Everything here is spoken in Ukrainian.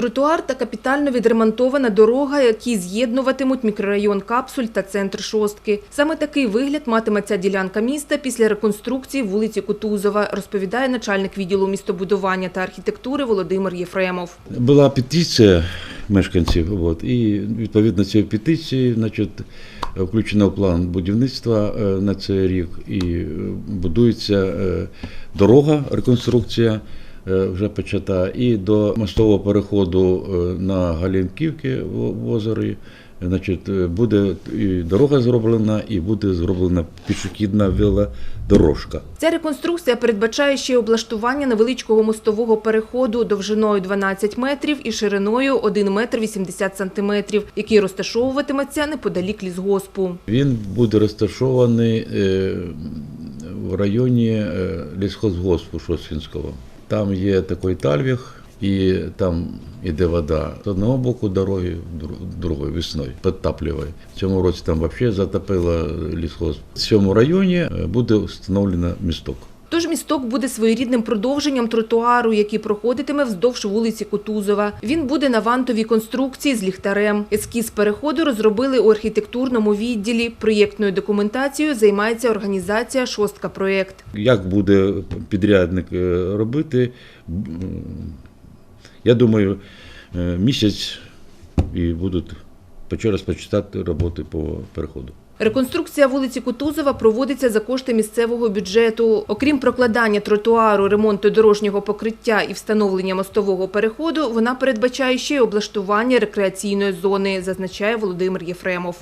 Тротуар та капітально відремонтована дорога, які з'єднуватимуть мікрорайон Капсуль та центр Шостки. Саме такий вигляд матиме ця ділянка міста після реконструкції вулиці Кутузова, розповідає начальник відділу містобудування та архітектури Володимир Єфремов. Була петиція мешканців, от, і відповідно цієї петиції значить, включено в план будівництва е, на цей рік і е, будується е, дорога, реконструкція вже почата, і до мостового переходу е, на Галінківки в озері. Значить, е, буде і дорога зроблена, і буде зроблена пішохідна велодорожка. Ця реконструкція передбачає ще й облаштування невеличкого мостового переходу довжиною 12 метрів і шириною 1 метр 80 сантиметрів, який розташовуватиметься неподалік лісгоспу. Він буде розташований е, в районі е, лісхозгоспу Шосткінського. Там є такий тальвіг, і там іде вода з одного боку дороги, дру- другої весною підтаплює. В цьому році там взагалі затопило лісхоз. В цьому районі е, буде встановлено місток. Тож місток буде своєрідним продовженням тротуару, який проходитиме вздовж вулиці Кутузова. Він буде на вантовій конструкції з ліхтарем. Ескіз переходу розробили у архітектурному відділі. Проєктною документацією займається організація «Шостка проєкт». Як буде підрядник е, робити, я думаю, е, місяць і будуть почати розпочати роботи по переходу. Реконструкція вулиці Кутузова проводиться за кошти місцевого бюджету. Окрім прокладання тротуару, ремонту дорожнього покриття і встановлення мостового переходу, вона передбачає ще й облаштування рекреаційної зони, зазначає Володимир Єфремов.